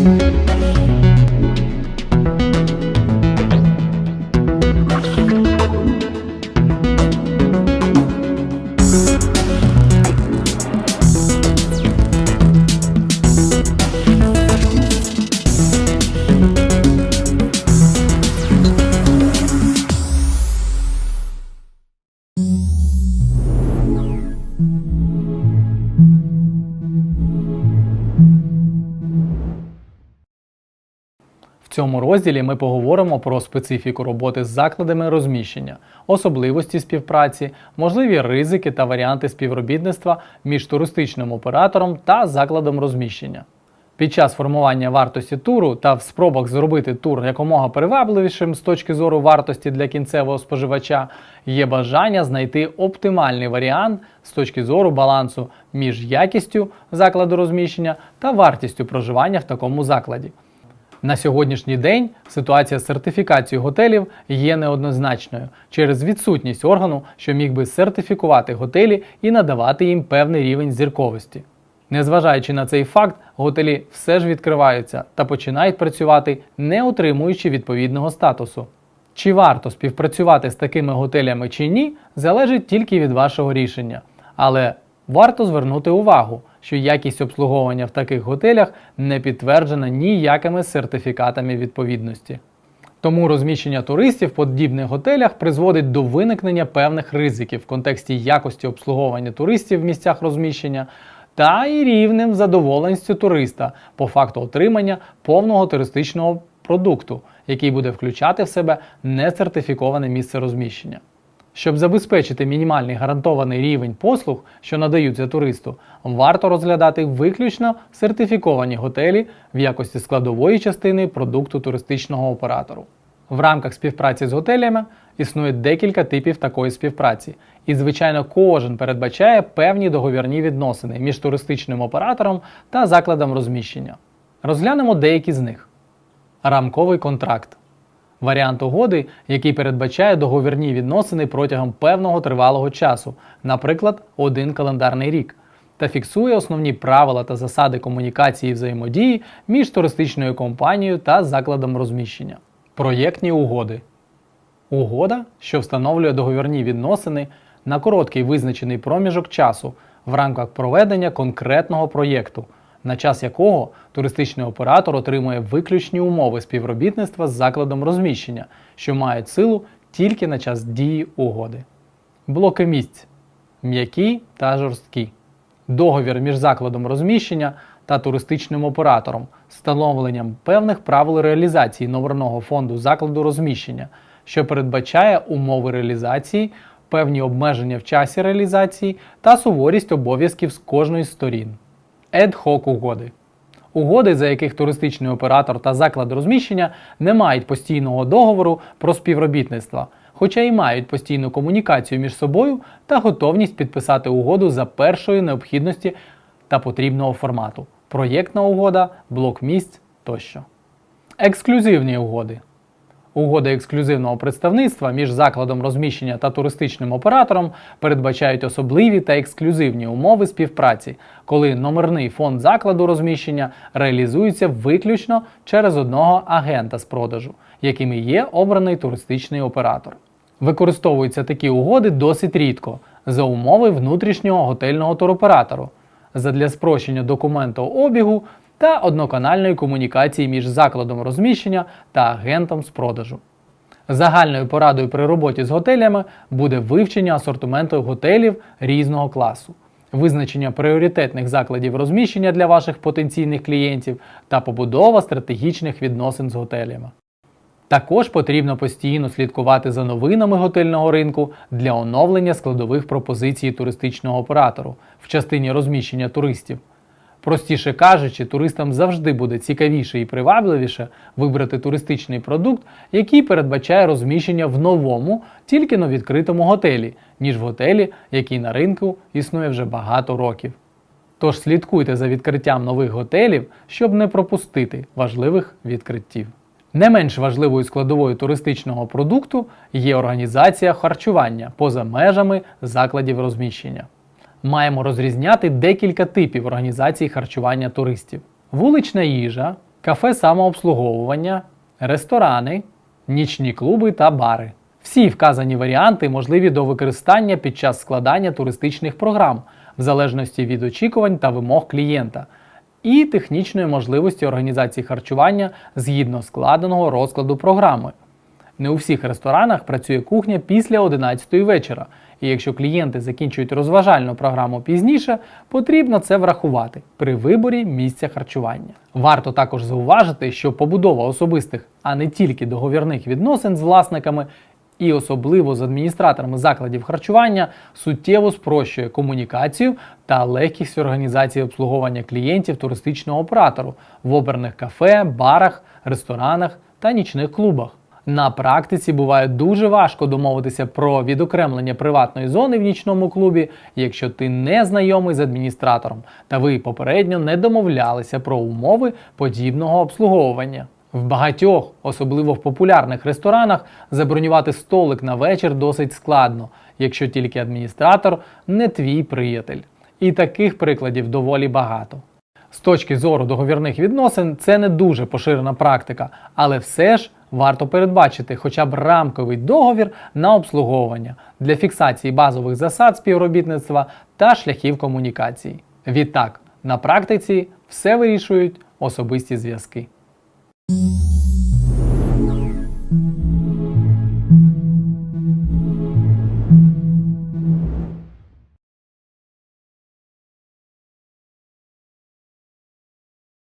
В цьому розділі ми поговоримо про специфіку роботи з закладами розміщення, особливості співпраці, можливі ризики та варіанти співробітництва між туристичним оператором та закладом розміщення. Під час формування вартості туру та в спробах зробити тур якомога привабливішим з точки зору вартості для кінцевого споживача є бажання знайти оптимальний варіант з точки зору балансу між якістю закладу розміщення та вартістю проживання в такому закладі. На сьогоднішній день ситуація з сертифікацією готелів є неоднозначною через відсутність органу, що міг би сертифікувати готелі і надавати їм певний рівень зірковості. Незважаючи на цей факт, готелі все ж відкриваються та починають працювати, не отримуючи відповідного статусу. Чи варто співпрацювати з такими готелями чи ні, залежить тільки від вашого рішення. Але варто звернути увагу, що якість обслуговування в таких готелях не підтверджена ніякими сертифікатами відповідності. Тому розміщення туристів в подібних готелях призводить до виникнення певних ризиків в контексті якості обслуговування туристів в місцях розміщення та і рівнем задоволеністю туриста по факту отримання повного туристичного продукту, який буде включати в себе несертифіковане місце розміщення. Щоб забезпечити мінімальний гарантований рівень послуг, що надаються туристу, варто розглядати виключно сертифіковані готелі в якості складової частини продукту туристичного оператору. В рамках співпраці з готелями існує декілька типів такої співпраці, і, звичайно, кожен передбачає певні договірні відносини між туристичним оператором та закладом розміщення. Розглянемо деякі з них. Рамковий контракт варіант угоди, який передбачає договірні відносини протягом певного тривалого часу, наприклад, один календарний рік, та фіксує основні правила та засади комунікації і взаємодії між туристичною компанією та закладом розміщення. Проєктні угоди. Угода, що встановлює договірні відносини на короткий визначений проміжок часу в рамках проведення конкретного проєкту, на час якого туристичний оператор отримує виключні умови співробітництва з закладом розміщення, що мають силу тільки на час дії угоди. Блоки місць м'які та жорсткі. Договір між закладом розміщення та туристичним оператором, встановленням певних правил реалізації номерного фонду закладу розміщення, що передбачає умови реалізації, певні обмеження в часі реалізації та суворість обов'язків з кожної з сторін. Ед-хок угоди. Угоди, за яких туристичний оператор та заклад розміщення не мають постійного договору про співробітництво, хоча й мають постійну комунікацію між собою та готовність підписати угоду за першої необхідності та потрібного формату. Проєктна угода, блок місць тощо. Ексклюзивні угоди. Угоди ексклюзивного представництва між закладом розміщення та туристичним оператором передбачають особливі та ексклюзивні умови співпраці, коли номерний фонд закладу розміщення реалізується виключно через одного агента з продажу, яким і є обраний туристичний оператор. Використовуються такі угоди досить рідко за умови внутрішнього готельного туроператору, задля спрощення документообігу та одноканальної комунікації між закладом розміщення та агентом з продажу. Загальною порадою при роботі з готелями буде вивчення асортименту готелів різного класу, визначення пріоритетних закладів розміщення для ваших потенційних клієнтів та побудова стратегічних відносин з готелями. Також потрібно постійно слідкувати за новинами готельного ринку для оновлення складових пропозицій туристичного оператору в частині розміщення туристів. Простіше кажучи, туристам завжди буде цікавіше і привабливіше вибрати туристичний продукт, який передбачає розміщення в новому, тільки но відкритому готелі, ніж в готелі, який на ринку існує вже багато років. Тож слідкуйте за відкриттям нових готелів, щоб не пропустити важливих відкриттів. Не менш важливою складовою туристичного продукту є організація харчування поза межами закладів розміщення. Маємо розрізняти декілька типів організації харчування туристів: вулична їжа, кафе самообслуговування, ресторани, нічні клуби та бари. Всі вказані варіанти можливі до використання під час складання туристичних програм, в залежності від очікувань та вимог клієнта, і технічної можливості організації харчування згідно складеного розкладу програми. Не у всіх ресторанах працює кухня після 11 вечора, і якщо клієнти закінчують розважальну програму пізніше, потрібно це врахувати при виборі місця харчування. Варто також зауважити, що побудова особистих, а не тільки договірних відносин з власниками і особливо з адміністраторами закладів харчування суттєво спрощує комунікацію та легкість організації обслуговування клієнтів туристичного оператору в обраних кафе, барах, ресторанах та нічних клубах. На практиці буває дуже важко домовитися про відокремлення приватної зони в нічному клубі, якщо ти не знайомий з адміністратором, та ви попередньо не домовлялися про умови подібного обслуговування. В багатьох, особливо в популярних ресторанах, забронювати столик на вечір досить складно, якщо тільки адміністратор не твій приятель. І таких прикладів доволі багато. З точки зору договірних відносин це не дуже поширена практика, але все ж варто передбачити хоча б рамковий договір на обслуговування для фіксації базових засад співробітництва та шляхів комунікації. Відтак, на практиці все вирішують особисті зв'язки.